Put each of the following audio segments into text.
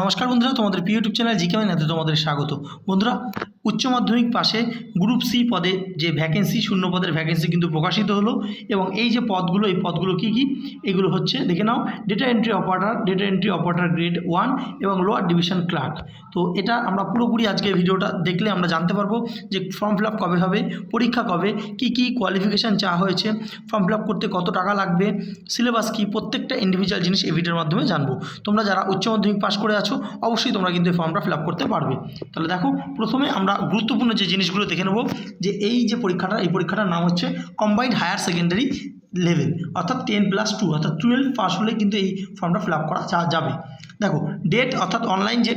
নমস্কার বন্ধুরা, তোমাদের প্রিয় ইউটিউব চ্যানেল জিকে মাইনাতে তোমাদের স্বাগত। বন্ধুরা, উচ্চ মাধ্যমিক পাশে গ্রুপ সি পদে যে ভ্যাকেন্সি শূন্য পদের ভ্যাকেন্সি কিন্তু প্রকাশিত হলো এবং এই যে পদগুলো, এই পদগুলো কি কি? এগুলো হচ্ছে, দেখে নাও data entry operator data entry operator grade one এবং লোয়ার ডিভিশন ক্লার্ক তো এটা আমরা পুরোপুরি আজকে ভিডিওটা দেখলে আমরা জানতে পারব যে ফর্ম ফিল কবে হবে, পরীক্ষা কবে, কি কি কোয়ালিফিকেশান চাওয়া হয়েছে ফর্ম ফিল করতে কত টাকা লাগবে সিলেবাস কি, প্রত্যেকটা ইন্ডিভিজুয়াল জিনিস এই ভিডিওর মাধ্যমে জানব। তোমরা যারা উচ্চ মাধ্যমিক পাশ করে আছো, অবশ্যই তোমরা কিন্তু এই ফর্মটা ফিল করতে পারবে। তাহলে দেখো, প্রথমে আমরা গুরুত্বপূর্ণ যে জিনিসগুলো দেখে নেব, যে এই যে পরীক্ষাটা, এই পরীক্ষাটার নাম হচ্ছে কম্বাইন্ড হায়ার সেকেন্ডারি লেভেল অর্থাৎ টেন প্লাস টু অর্থাৎ টুয়েলভ পাস হলে কিন্তু এই ফর্মটা ফিল আপ করা যাবে। দেখো ডেট অর্থাৎ অনলাইন যে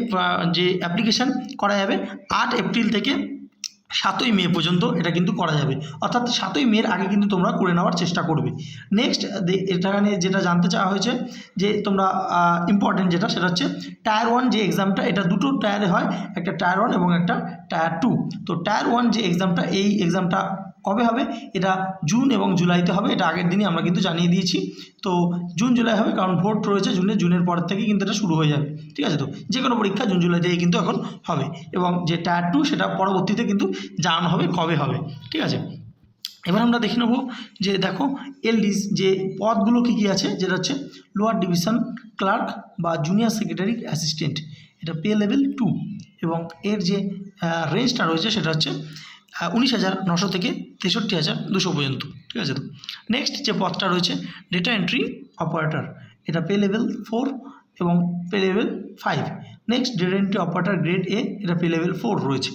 যে অ্যাপ্লিকেশান করা যাবে, আট এপ্রিল থেকে সাতই মে পর্যন্ত এটা কিন্তু করা যাবে। অর্থাৎ সাতই মের আগে কিন্তু তোমরা করে নেওয়ার চেষ্টা করবে। নেক্সট এখানে যেটা জানতে চাওয়া হয়েছে যে তোমরা ইম্পর্টেন্ট যেটা, সেটা হচ্ছে টায়ার ওয়ান যে এক্সামটা এটা দুটো টায়ারে হয়, একটা টায়ার ওয়ান এবং একটা টায়ার টু তো টায়ার ওয়ান যে এক্সামটা এই এক্সামটা কবে হবে? এটা জুন এবং জুলাইতে হবে। এটা আগের দিনই আমরা কিন্তু জানিয়ে দিয়েছি। তো জুন, জুলাই হবে কারণ ভোট রয়েছে জুনে। জুনের পর থেকে কিন্তু এটা শুরু হয়ে যাবে। ঠিক আছে তো? যে কোনো পরীক্ষা জুন, জুলাই থেকে কিন্তু এখন হবে। এবং যে টায়ার টু সেটা পরবর্তীতে কিন্তু জানানো হবে কবে হবে। ঠিক আছে? এবার আমরা দেখে নেব যে দেখো, এলডিস যে পদগুলো কী কী আছে, যেটা হচ্ছে লোয়ার ডিভিশন ক্লার্ক বা জুনিয়র সেক্রেটারি অ্যাসিস্ট্যান্ট এটা পে লেভেল টু এবং এর যে রেঞ্জটা রয়েছে সেটা হচ্ছে উনিশ হাজার নশো থেকে তেষট্টি হাজার দুশো পর্যন্ত, ঠিক আছে তো? নেক্সট যে পদটা রয়েছে ডেটা এন্ট্রি অপারেটর এটা পে লেভেল ফোর এবং pay level five next data entry operator grade A এটা পে লেভেল ফোর রয়েছে,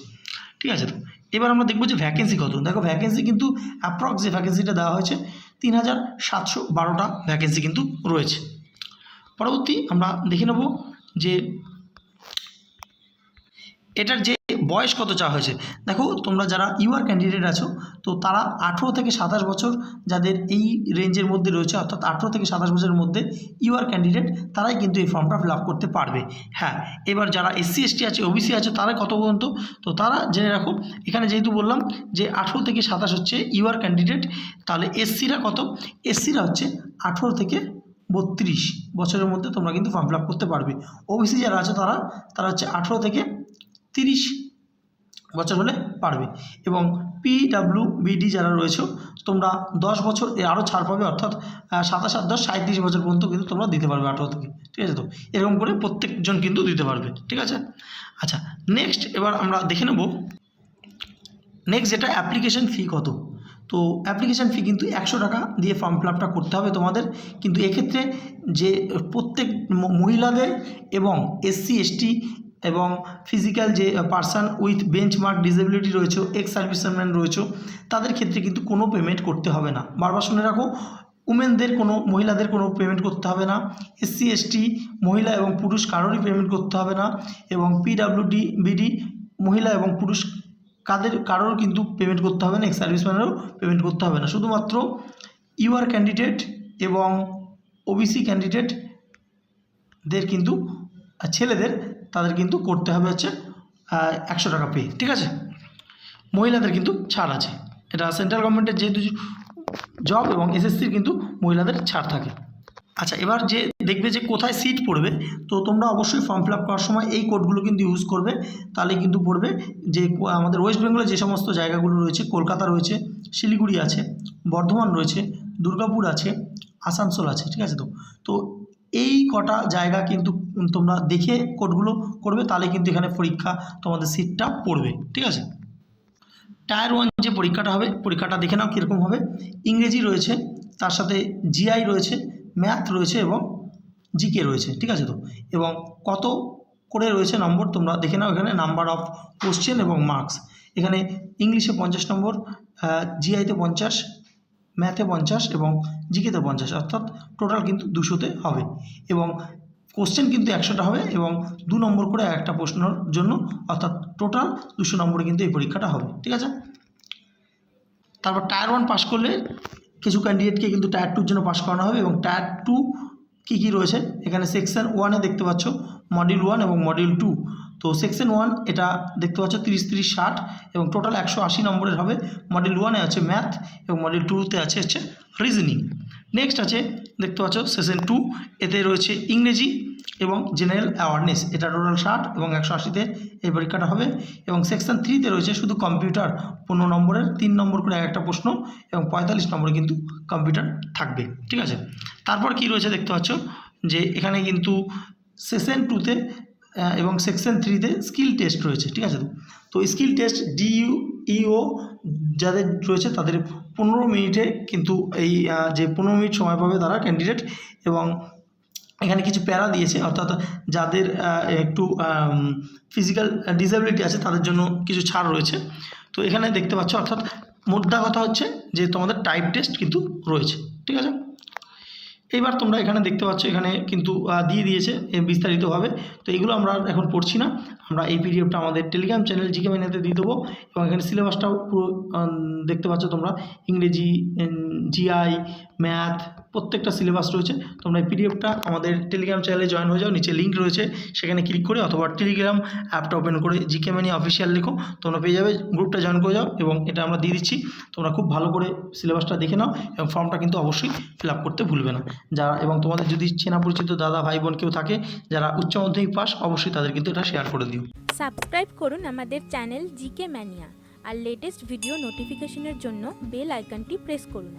ঠিক আছে তো? এবার আমরা দেখব যে ভ্যাকেন্সি কত। দেখো ভ্যাকেন্সি কিন্তু অ্যাপ্রক্স যে ভ্যাকেন্সিটা দেওয়া হয়েছে, তিন হাজার সাতশো বারোটা ভ্যাকেন্সি কিন্তু রয়েছে। পরবর্তী আমরা দেখে নেব যে এটার যে বয়স কত চাওয়া হয়েছে? দেখো, তোমরা যারা ইউআর ক্যান্ডিডেট আছো, তো তারা আঠেরো থেকে সাতাশ বছর যাদের এই রেঞ্জের মধ্যে রয়েছে, অর্থাৎ আঠেরো থেকে সাতাশ বছরের মধ্যে ইউআর ক্যান্ডিডেট তারাই কিন্তু এই ফর্মটা ফিল আপ করতে পারবে। হ্যাঁ এবার যারা এসসি এসটি আছে ওবিসি আছে, তারা কত পর্যন্ত? তো তারা জেনে রাখো, এখানে যেহেতু বললাম যে আঠেরো থেকে সাতাশ হচ্ছে ইউআর ক্যান্ডিডেট তাহলে এসসিরা কত? এসসিরা হচ্ছে আঠেরো থেকে বত্রিশ বছরের মধ্যে তোমরা কিন্তু ফর্ম ফিল আপ করতে পারবে। ওবিসি যারা আছে, তারা তারা হচ্ছে আঠেরো থেকে তিরিশ বছর হলে পারবে। এবং পিডাব্লিউ বিডি যারা রয়েছে, তোমরা দশ বছর আরও ছাড় পাবে, অর্থাৎ সাতাশ, আট, দশ সাঁত্রিশ বছর পর্যন্ত কিন্তু তোমরা দিতে পারবে আঠেরো থেকে, ঠিক আছে তো? এরকম করে প্রত্যেকজন কিন্তু দিতে পারবে, ঠিক আছে? আচ্ছা নেক্সট এবার আমরা দেখে নেব নেক্সট যেটা অ্যাপ্লিকেশন ফি কত? তো অ্যাপ্লিকেশান ফি কিন্তু একশো টাকা দিয়ে ফর্ম ফিল করতে হবে তোমাদের, কিন্তু এক্ষেত্রে যে প্রত্যেক মহিলাদের এবং এসসি এসটি এবং ফিজিক্যাল যে পার্সন উইথ বেঞ্চমার্ক ডিসেবিলিটি রয়েছে এক্স সার্ভিসম্যান রয়েছে, তাদের ক্ষেত্রে কিন্তু কোনো পেমেন্ট করতে হবে না। বারবার শুনে রাখো উমেনদের কোনো, মহিলাদের কোনো পেমেন্ট করতে হবে না। এসসি এসটি মহিলা এবং পুরুষ কারোরই পেমেন্ট করতে হবে না এবং পিডাব্লিউডি বিডি মহিলা এবং পুরুষ কাদের, কারোর কিন্তু পেমেন্ট করতে হবে না এক্স সার্ভিসম্যানেরও পেমেন্ট করতে হবে না। শুধুমাত্র ইউআর ক্যান্ডিডেট এবং ওবিসি ক্যান্ডিডেটদের কিন্তু, ছেলেদের তাদের কিন্তু করতে হবে হচ্ছে একশো টাকা পে ঠিক আছে? মহিলাদের কিন্তু ছাড় আছে। এটা সেন্ট্রাল গভর্নমেন্টের যেহেতু জব এবং এসএসসির কিন্তু মহিলাদের ছাড় থাকে। আচ্ছা এবার যে দেখবে যে কোথায় সিট পড়বে, তো তোমরা অবশ্যই ফর্ম ফিল আপ করার সময় এই কোডগুলো কিন্তু ইউজ করবে। তাহলে কিন্তু পড়বে যে, আমাদের ওয়েস্ট বেঙ্গলে যে সমস্ত জায়গাগুলো রয়েছে, কলকাতা রয়েছে, শিলিগুড়ি আছে, বর্ধমান রয়েছে, দুর্গাপুর আছে, আসানসোল আছে, ঠিক আছে তো? তো এই কটা জায়গা কিন্তু তোমরা দেখে কোডগুলো করবে, তাহলে কিন্তু এখানে পরীক্ষা তোমাদের সিটটা পড়বে, ঠিক আছে? টায়ার ওয়ান যে পরীক্ষাটা হবে, পরীক্ষাটা দেখে নাও কীরকম হবে। ইংরেজি রয়েছে, তার সাথে জিআই রয়েছে ম্যাথ রয়েছে এবং জিকে রয়েছে, ঠিক আছে তো? এবং কত করে রয়েছে নম্বর, তোমরা দেখে নাও এখানে নাম্বার অফ কোশ্চেন এবং মার্কস এখানে ইংলিশে পঞ্চাশ নম্বর জিআইতে পঞ্চাশ ম্যাথে পঞ্চাশ এবং জিকেতে পঞ্চাশ, অর্থাৎ টোটাল কিন্তু দুশোতে হবে। এবং কোশ্চেন কিন্তু একশোটা হবে এবং দু নম্বর করে একটা প্রশ্নের জন্য, অর্থাৎ টোটাল দুশো নম্বরে কিন্তু এই পরীক্ষাটা হবে, ঠিক আছে? তারপর টায়ার ওয়ান পাস করলে কিছু ক্যান্ডিডেটকে কিন্তু টায়ার টুর জন্য পাস করানো হবে এবং টায়ার টু কী কী রয়েছে? এখানে সেকশন ওয়ানে দেখতে পাচ্ছ মডিউল ওয়ান এবং মডিউল টু তো সেকশন ওয়ান এটা দেখতে পাচ্ছ তিরিশ তিরিশ, ষাট এবং টোটাল একশো আশি নম্বরের হবে। মডিউল ওয়ানে আছে ম্যাথ এবং মডিউল টুতে আছে হচ্ছে রিজনিং নেক্সট আছে দেখতে পাচ্ছ সেশন টু এতে রয়েছে ইংরেজি এবং জেনারেল অ্যাওয়ারনেস এটা টোটাল ষাট এবং একশো আশিতে এই পরীক্ষাটা হবে এবং সেকশন থ্রিতে রয়েছে শুধু কম্পিউটার পনেরো নম্বরের, তিন নম্বর করে এক একটা প্রশ্ন এবং পঁয়তাল্লিশ নম্বরে কিন্তু কম্পিউটার থাকবে। ঠিক আছে? তারপর কি রয়েছে দেখতে পাচ্ছ যে এখানে কিন্তু সেশন টুতে এবং সেকশন থ্রিতে স্কিল টেস্ট রয়েছে, ঠিক আছে? তো স্কিল টেস্ট ডিইউ ইও যাদের রয়েছে তাদের পনেরো মিনিটে কিন্তু এই যে পনেরো মিনিট সময় পাবে তারা ক্যান্ডিডেট এবং এখানে কিছু প্যারা দিয়েছে, অর্থাৎ যাদের একটু ফিজিক্যাল ডিসেবিলিটি আছে তাদের জন্য কিছু ছাড় রয়েছে। তো এখানে দেখতে পাচ্ছ, অর্থাৎ মোদ্দা কথা হচ্ছে যে তোমাদের টাইপ টেস্ট কিন্তু রয়েছে, ঠিক আছে? এইবার তোমরা এখানে দেখতে পাচ্ছ, এখানে কিন্তু দিয়ে দিয়েছে বিস্তারিতভাবে। তো এগুলো আমরা এখন পড়ছি না। আমরা এই পিডিএফটা আমাদের টেলিগ্রাম চ্যানেল জিকে মেনেতে দিয়ে দেবো এবং এখানে সিলেবাসটাও পুরো দেখতে পাচ্ছ তোমরা। ইংরেজি জিআই ম্যাথ প্রত্যেকটা সিলেবাস রয়েছে। তোমরা এই পিডিএফটা আমাদের টেলিগ্রাম চ্যানেলে জয়েন হয়ে যাও। নিচে লিঙ্ক রয়েছে। সেখানে ক্লিক করে অথবা টেলিগ্রাম অ্যাপটা ওপেন করে জিকে মানি অফিসিয়াল লিখো। তোমরা পেয়ে যাবে। গ্রুপটা জয়েন করে যাও এবং এটা আমরা দিয়ে দিচ্ছি। তোমরা খুব ভালো করে সিলেবাসটা দেখে নাও এবং ফর্মটা কিন্তু অবশ্যই ফিল করতে ভুলবে না। যারা এবং তোমাদের যদি চেনা পরিচিত দাদা, ভাই, বোন কেউ থাকে, যারা উচ্চ মাধ্যমিক পাস, অবশ্যই তাদের কিন্তু এটা শেয়ার করে দিও। সাবস্ক্রাইব করুন আমাদের চ্যানেল জিকে ম্যানিয়া আর লেটেস্ট ভিডিও নোটিফিকেশনের জন্য বেল আইকনটি প্রেস করুন।